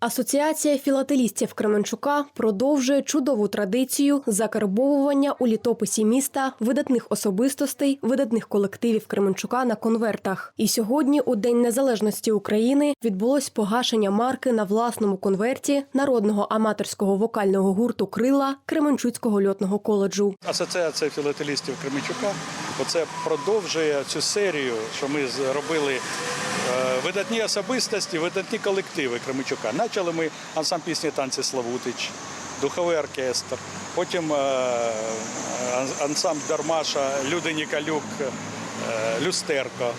Асоціація філателістів Кременчука продовжує чудову традицію закарбовування у літописі міста видатних особистостей, видатних колективів Кременчука на конвертах. І сьогодні, у День Незалежності України, відбулось погашення марки на власному конверті народного аматорського вокального гурту Крила Кременчуцького льотного коледжу. Асоціація філателістів Кременчука оце продовжує цю серію, що ми зробили е, видатні особистості, видатні колективи Кременчука. Почали ми ансамбль пісні танці Славутич, духовий оркестр, потім е, ансамбль Дармаша, Люди Нікалюк, е, Люстерко.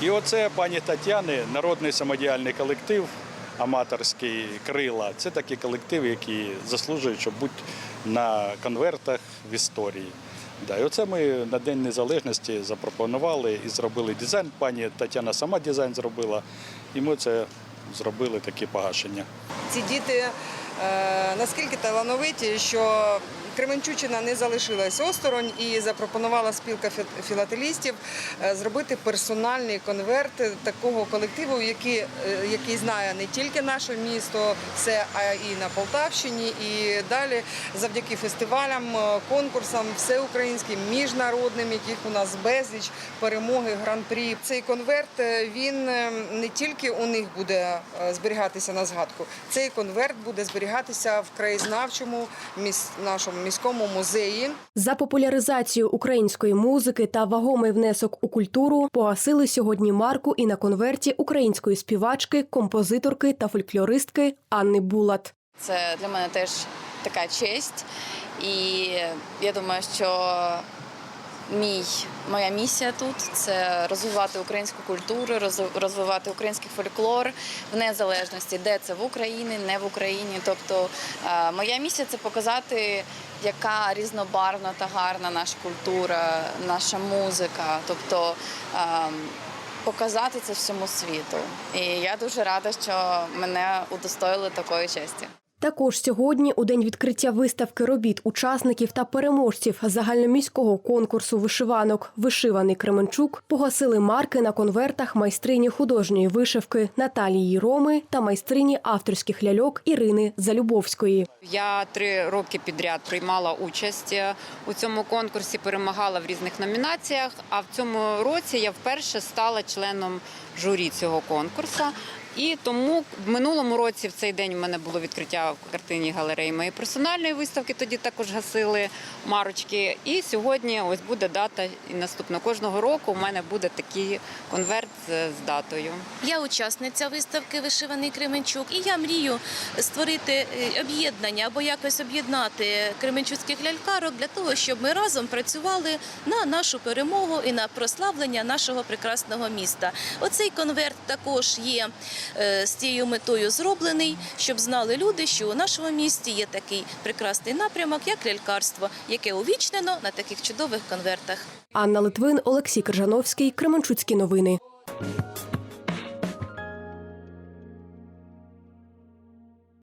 І оце пані Тетяни, народний самодіяльний колектив, аматорський крила. Це такі колективи, які заслужують, щоб бути на конвертах в історії. Да, і оце ми на День Незалежності запропонували і зробили дизайн. Пані Тетяна сама дизайн зробила, і ми це зробили таке погашення. Ці діти е, наскільки талановиті, що Кременчучина не залишилась осторонь і запропонувала спілка фі- філателістів е, зробити персональний конверт такого колективу, який, е, який знає не тільки наше місто, все, а і на Полтавщині, і далі завдяки фестивалям, е, конкурсам, всеукраїнським, міжнародним, яких у нас безліч, перемоги, гран-прі. Цей конверт він не тільки у них буде зберігатися на згадку, цей конверт буде зберігатися в краєзнавчому міс- нашому міському музеї. За популяризацію української музики та вагомий внесок у культуру погасили сьогодні марку і на конверті української співачки, композиторки та фольклористки Анни Булат. Це для мене теж така честь. І я думаю, що мій, моя місія тут це розвивати українську культуру, розвивати український фольклор в незалежності, де це в Україні, не в Україні. Тобто е, моя місія це показати, яка різнобарвна та гарна наша культура, наша музика. Тобто ем, показати це всьому світу. І я дуже рада, що мене удостоїли такої честі. Також сьогодні, у день відкриття виставки робіт учасників та переможців загальноміського конкурсу вишиванок Вишиваний Кременчук погасили марки на конвертах майстрині художньої вишивки Наталії Роми та майстрині авторських ляльок Ірини Залюбовської. Я три роки підряд приймала участь е, у цьому конкурсі, перемагала в різних номінаціях. А в цьому році я вперше стала членом журі цього конкурсу. І тому в минулому році в цей день у мене було відкриття в картині галереї моєї персональної виставки. Тоді також гасили марочки. І сьогодні ось буде дата. І наступного кожного року у мене буде такий конверт з, датою. Я учасниця виставки Вишиваний Кременчук, і я мрію створити е, об'єднання або якось об'єднати кременчуцьких лялькарок для того, щоб ми разом працювали на нашу перемогу і на прославлення нашого прекрасного міста. Оцей конверт також є з цією метою зроблений, щоб знали люди, що у нашому місті є такий прекрасний напрямок, як лялькарство, яке увічнено на таких чудових конвертах. Анна Литвин, Олексій Крижановський, Кременчуцькі новини.